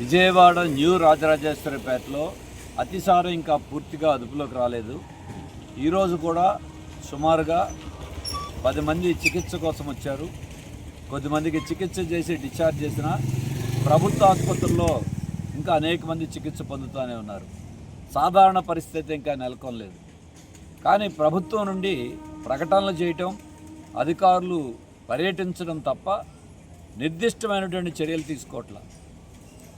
Vijayawada new రాజరాజేశ్వరిపేటలో అతిసారం ఇంకా పూర్తిగా అదుపులోకి రాలేదు. ఈరోజు కూడా సుమారుగా పది మంది చికిత్స కోసం వచ్చారు. కొద్దిమందికి చికిత్స చేసి డిశ్చార్జ్ చేసిన ప్రభుత్వ ఆసుపత్రుల్లో ఇంకా అనేక మంది చికిత్స పొందుతూనే ఉన్నారు. సాధారణ పరిస్థితి ఇంకా నెలకొనలేదు. కానీ ప్రభుత్వం నుండి ప్రకటనలు చేయటం అధికారులు పర్యటించడం తప్ప నిర్దిష్టమైనటువంటి చర్యలు తీసుకోవట్ల.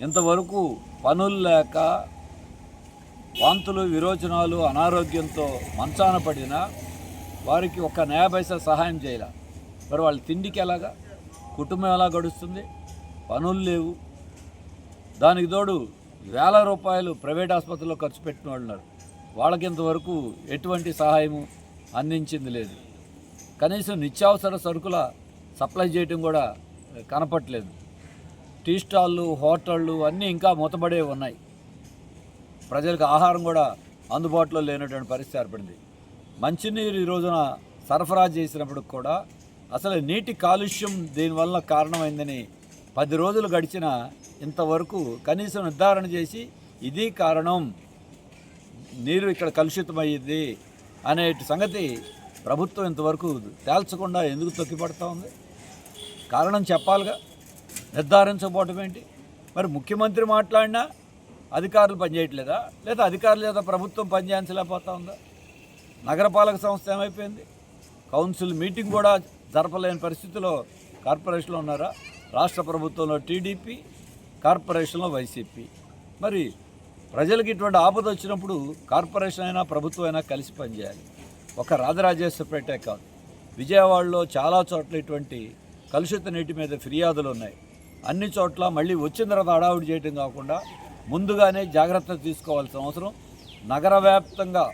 ఇంతవరకు పనులు లేక వాంతులు విరోచనాలు అనారోగ్యంతో మంచాన పడినా వారికి ఒక నయా పైసా సహాయం చేయాల. మరి వాళ్ళ తిండికి ఎలాగా? కుటుంబం ఎలా గడుస్తుంది? పనులు లేవు. దానికి తోడు వేల రూపాయలు ప్రైవేట్ ఆసుపత్రిలో ఖర్చు పెట్టిన వాళ్ళు ఉన్నారు. వాళ్ళకి ఇంతవరకు ఎటువంటి సహాయము అందించింది లేదు. కనీసం నిత్యావసర సరుకుల సప్లై చేయటం కూడా కనపట్లేదు టీ స్టాళ్ళు హోటళ్ళు అన్నీ ఇంకా మూతబడే ఉన్నాయి. ప్రజలకు ఆహారం కూడా అందుబాటులో లేనటువంటి పరిస్థితి ఏర్పడింది. మంచినీరు ఈ రోజున సరఫరా చేసినప్పుడు కూడా అసలు నీటి కాలుష్యం దీనివల్ల కారణమైందని పది రోజులు గడిచిన ఇంతవరకు కనీసం నిర్ధారణ చేసి ఇది కారణం. నీరు ఇక్కడ కలుషితమయ్యింది అనే సంగతి ప్రభుత్వం ఇంతవరకు తేల్చకుండా ఎందుకు తొక్కిపడతా ఉంది? కారణం చెప్పాలిగా? నిర్ధారించకపోవటం ఏంటి మరి ముఖ్యమంత్రి మాట్లాడినా అధికారులు పనిచేయట్లేదా? లేదా అధికారులు లేదా ప్రభుత్వం పనిచేయించలేకపోతా ఉందా? నగరపాలక సంస్థ ఏమైపోయింది? కౌన్సిల్ మీటింగ్ కూడా జరపలేని పరిస్థితిలో కార్పొరేషన్లో ఉన్నారా? రాష్ట్ర ప్రభుత్వంలో టీడీపీ కార్పొరేషన్లో వైసీపీ. మరి ప్రజలకు ఇటువంటి ఆపద వచ్చినప్పుడు కార్పొరేషన్ అయినా ప్రభుత్వం అయినా కలిసి పనిచేయాలి. ఒక రాజరాజేశ్వరపేటే కాదు. విజయవాడలో చాలా చోట్ల ఇటువంటి కలుషిత నీటి మీద ఫిర్యాదులు ఉన్నాయి. అన్ని చోట్ల మళ్ళీ వచ్చిన తర్వాత హడావుడి చేయటం కాకుండా ముందుగానే జాగ్రత్త తీసుకోవాల్సిన అవసరం. నగర వ్యాప్తంగా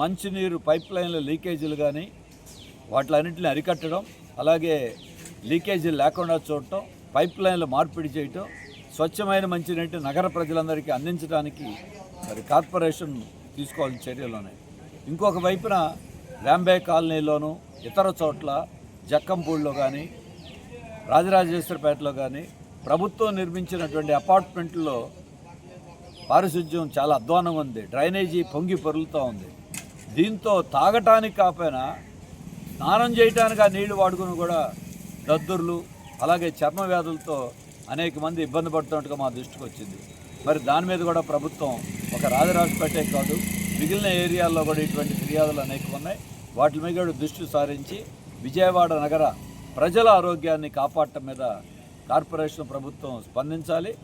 మంచినీరు పైప్ లైన్ల లీకేజీలు కానీ వాటిలన్నింటిని అరికట్టడం అలాగే లీకేజీలు లేకుండా చూడటం పైప్ లైన్లు మార్పిడి చేయటం స్వచ్ఛమైన మంచినీటిని నగర ప్రజలందరికీ అందించడానికి మరి కార్పొరేషన్ తీసుకోవాల్సిన చర్యలు ఉన్నాయి ఇంకొక వైపున రాంబే కాలనీలోను ఇతర చోట్ల జక్కంపూడిలో కానీ రాజరాజేశ్వరపేటలో కానీ ప్రభుత్వం నిర్మించినటువంటి అపార్ట్మెంట్లో పారిశుద్ధ్యం చాలా అధ్వానంగా ఉంది. డ్రైనేజీ పొంగి పొరులుతూ ఉంది. దీంతో తాగటానికి కాకపోయినా స్నానం చేయటానికి ఆ నీళ్ళు వాడుకుని కూడా దద్దుర్లు అలాగే చర్మ వ్యాధులతో అనేక మంది ఇబ్బంది పడుతున్నట్టుగా మా దృష్టికి వచ్చింది. మరి దాని మీద కూడా ప్రభుత్వం ఒక రాజరాజపేటే కాదు మిగిలిన ఏరియాల్లో కూడా ఇటువంటి ఫిర్యాదులు అనేక ఉన్నాయి వాటి మీద కూడా దృష్టి సారించి విజయవాడ నగర ప్రజల ఆరోగ్యాన్ని కాపాడటం మీద కార్పొరేషన్ ప్రభుత్వం స్పందించాలి.